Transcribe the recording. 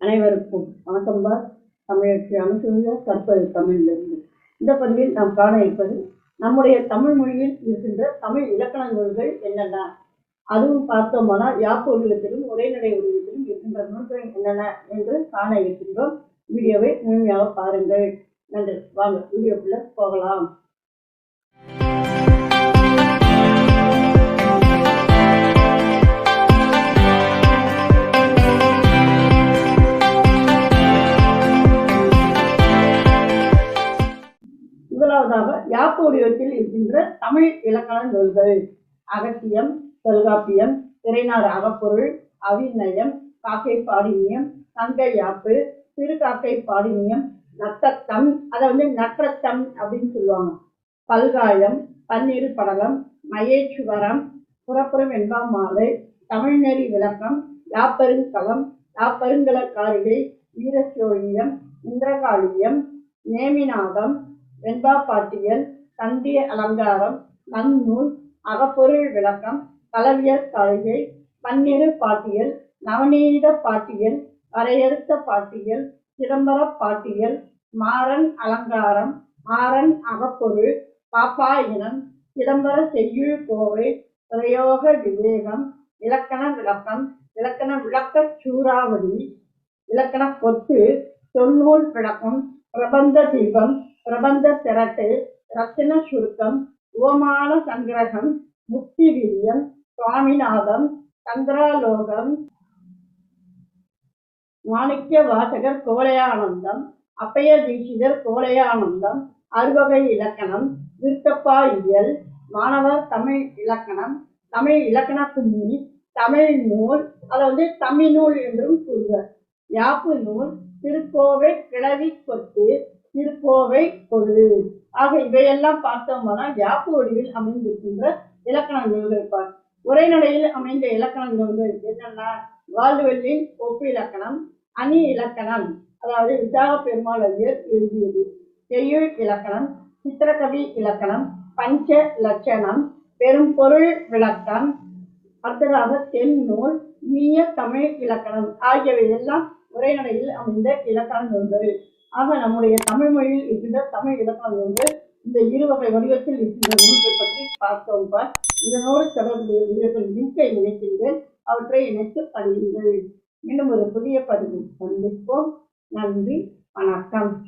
அனைவருக்கும் வணக்கம் பார் தமிழச்சி அமைச்சர் கற்பது தமிழிலிருந்து. இந்த பதிவில் நாம் காண இருப்பது நம்முடைய தமிழ் மொழியில் இருக்கின்ற தமிழ் இலக்கண நூல்கள் என்னென்ன? அதுவும் பார்த்தோமானால் யாப்பு வடிவத்திலும் உரைநடை வடிவத்திலும் இருக்கின்ற நூல்கள் என்னென்ன என்று காண இருக்கின்றோம். வீடியோவை முழுமையாக பாருங்கள். நன்றி. வாங்க வீடியோக்குள்ளே போகலாம். முதலாவதாக யாக்கோடியத்தில் இருக்கின்ற தமிழ் இலக்கண நூல்கள் அகத்தியம் தொல்காப்பியம் திரைநாடு அகப்பொருள் அவிநயம் காக்கை பாடினியம் தங்க யாப்பு திருக்காக்கை பாடினியம் நத்தத்தம் அதை வந்து நற்றத்தம் அப்படின்னு சொல்லுவாங்க. பல்காயம் பன்னீர் படலம் மயேச்சுவரம் புறப்புறம் என்பாம் மாலை தமிழ்நெறி விளக்கம் யாப்பெருங்கலம் யாப்பெருங்கலக்காரிகை வீரசோழியம் இந்திரகாளியம் நேமிநாதம் வெண்பா பாட்டியல் சந்திய அலங்காரம் நன்னூல் அகப்பொருள் விளக்கம் கலவியர் காளிகை பன்னிரு பாட்டியல் நவநீத பாட்டியல் வரையறுத்த பாட்டியல் சிதம்பர பாட்டியல் மாறன் அலங்காரம் மாறன் அகப்பொருள் பாப்பாயினம் சிதம்பர செய்யுள் கோவை பிரயோக விவேகம் இலக்கண விளக்கம் இலக்கண விளக்க சூறாவளி இலக்கண கொத்து தொன்னூல் விளக்கம் பிரபந்த தீபம் பிரபந்த திரட்டு ரத்தின சுருக்கம் உவமான சங்கிரகம் முக்தி வீரியம் சுவாமிநாதம் சந்திராலோகம் மாணிக்க வாசகர் கோலையானந்தம் அப்பைய தீட்சிதர் கோலையானந்தம் அறுவகை இலக்கணம் விருத்தப்பா இயல் மாணவர் தமிழ் இலக்கணம் தமிழ் இலக்கண கும்மி தமிழ் நூல் அதை வந்து தமிழ் நூல் என்றும் கூறுவர். யாப்பு நூல் திருக்கோவை கிளவி கொத்து திருக்கோவை கொழு ஆக இவையெல்லாம் பார்த்தோம்னா யாப்பு வடிவில் அமைந்திருக்கின்ற இலக்கண நூல்கள் பார் உரைநடையில் அமைந்த இலக்கண நூல்கள் என்னென்ன வாழ்வெல்லின் ஒப்பு இலக்கணம் அணி இலக்கணம் அதாவது விசாக பெருமாள் ஐயர் எழுதியது. செய்யுள் இலக்கணம் சித்திரகவி இலக்கணம் பஞ்ச லட்சணம் பெரும் பொருள் விளக்கம் அடுத்ததாக தென்னூல் மீய தமிழ் இலக்கணம் ஆகியவை எல்லாம் உரைநடையில் அமைந்த இலக்கண நூல்கள் ஆக நம்முடைய தமிழ் மொழியில் இருக்கின்ற தமிழ் இலக்கண நூல்கள் இந்த இரு வகை வடிவத்தில் இருக்கின்ற நூல்கள் பற்றி பார்த்தோம் பார். இதனோடு தொடர்புடைய வீரர்கள் லிங்கை இணைக்கின்றேன் அவற்றை இணைத்து படியுங்கள். மீண்டும் ஒரு புதிய பதிவு சந்திப்போம். நன்றி. வணக்கம்.